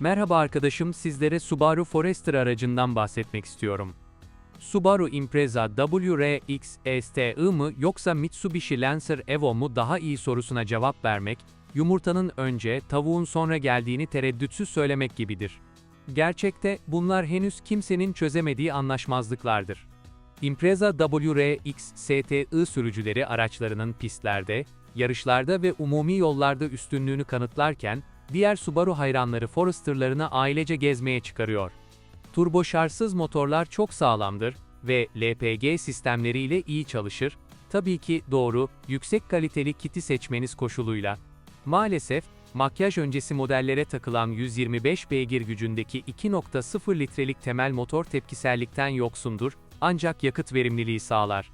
Merhaba arkadaşım, sizlere Subaru Forester aracından bahsetmek istiyorum. Subaru Impreza WRX STI mı yoksa Mitsubishi Lancer Evo mu daha iyi sorusuna cevap vermek, yumurtanın önce, tavuğun sonra geldiğini tereddütsüz söylemek gibidir. Gerçekte bunlar henüz kimsenin çözemediği anlaşmazlıklardır. Impreza WRX STI sürücüleri araçlarının pistlerde, yarışlarda ve umumi yollarda üstünlüğünü kanıtlarken, diğer Subaru hayranları Forester'larını ailece gezmeye çıkarıyor. Turboşarjsız motorlar çok sağlamdır ve LPG sistemleriyle iyi çalışır. Tabii ki doğru, yüksek kaliteli kiti seçmeniz koşuluyla. Maalesef, makyaj öncesi modellere takılan 125 beygir gücündeki 2.0 litrelik temel motor tepkisellikten yoksundur, ancak yakıt verimliliği sağlar.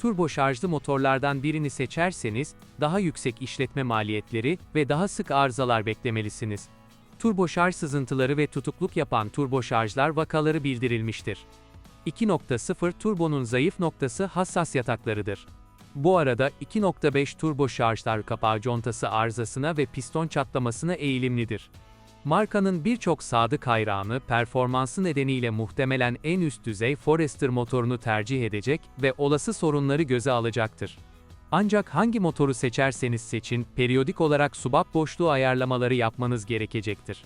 Turbo şarjlı motorlardan birini seçerseniz, daha yüksek işletme maliyetleri ve daha sık arızalar beklemelisiniz. Turbo şarj sızıntıları ve tutukluk yapan turbo şarjlar vakaları bildirilmiştir. 2.0 turbonun zayıf noktası hassas yataklarıdır. Bu arada 2.5 turbo şarjlar kapağı contası arızasına ve piston çatlamasına eğilimlidir. Markanın birçok sadık hayranı performansı nedeniyle muhtemelen en üst düzey Forester motorunu tercih edecek ve olası sorunları göze alacaktır. Ancak hangi motoru seçerseniz seçin, periyodik olarak subap boşluğu ayarlamaları yapmanız gerekecektir.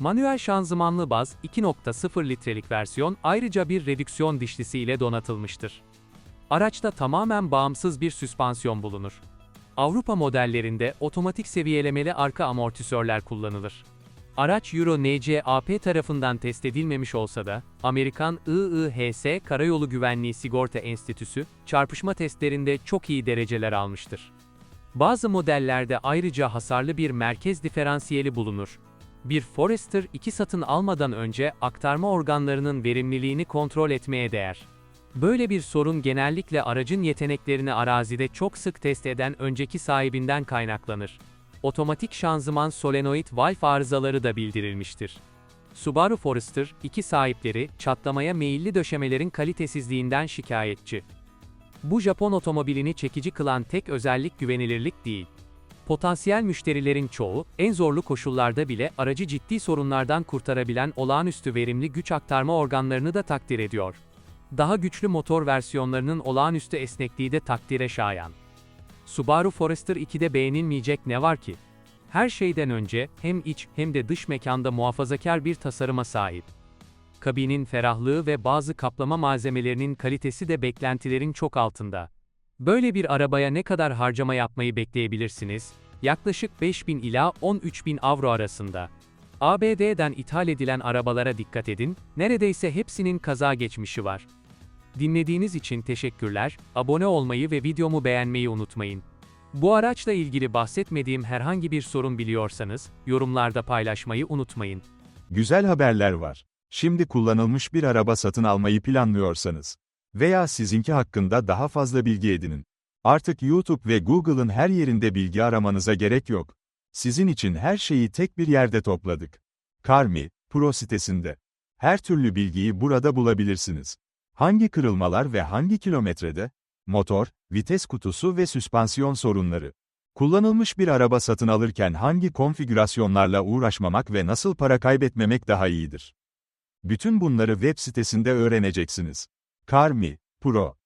Manuel şanzımanlı baz 2.0 litrelik versiyon ayrıca bir redüksiyon dişlisi ile donatılmıştır. Araçta tamamen bağımsız bir süspansiyon bulunur. Avrupa modellerinde otomatik seviyelemeli arka amortisörler kullanılır. Araç Euro NCAP tarafından test edilmemiş olsa da, Amerikan IIHS Karayolu Güvenliği Sigorta Enstitüsü, çarpışma testlerinde çok iyi dereceler almıştır. Bazı modellerde ayrıca hasarlı bir merkez diferansiyeli bulunur. Bir Forester 2 satın almadan önce aktarma organlarının verimliliğini kontrol etmeye değer. Böyle bir sorun genellikle aracın yeteneklerini arazide çok sık test eden önceki sahibinden kaynaklanır. Otomatik şanzıman solenoid valve arızaları da bildirilmiştir. Subaru Forester, iki sahipleri, çatlamaya meyilli döşemelerin kalitesizliğinden şikayetçi. Bu Japon otomobilini çekici kılan tek özellik güvenilirlik değil. Potansiyel müşterilerin çoğu, en zorlu koşullarda bile aracı ciddi sorunlardan kurtarabilen olağanüstü verimli güç aktarma organlarını da takdir ediyor. Daha güçlü motor versiyonlarının olağanüstü esnekliği de takdire şayan. Subaru Forester 2'de beğenilmeyecek ne var ki? Her şeyden önce, hem iç hem de dış mekanda muhafazakar bir tasarıma sahip. Kabinin ferahlığı ve bazı kaplama malzemelerinin kalitesi de beklentilerin çok altında. Böyle bir arabaya ne kadar harcama yapmayı bekleyebilirsiniz? Yaklaşık 5000 ila 13000 avro arasında. ABD'den ithal edilen arabalara dikkat edin, neredeyse hepsinin kaza geçmişi var. Dinlediğiniz için teşekkürler, abone olmayı ve videomu beğenmeyi unutmayın. Bu araçla ilgili bahsetmediğim herhangi bir sorun biliyorsanız, yorumlarda paylaşmayı unutmayın. Güzel haberler var. Şimdi kullanılmış bir araba satın almayı planlıyorsanız veya sizinki hakkında daha fazla bilgi edinin. Artık YouTube ve Google'ın her yerinde bilgi aramanıza gerek yok. Sizin için her şeyi tek bir yerde topladık. Carmi, Pro sitesinde. Her türlü bilgiyi burada bulabilirsiniz. Hangi kırılmalar ve hangi kilometrede? Motor, vites kutusu ve süspansiyon sorunları. Kullanılmış bir araba satın alırken hangi konfigürasyonlarla uğraşmamak ve nasıl para kaybetmemek daha iyidir? Bütün bunları web sitesinde öğreneceksiniz. Carmi, Pro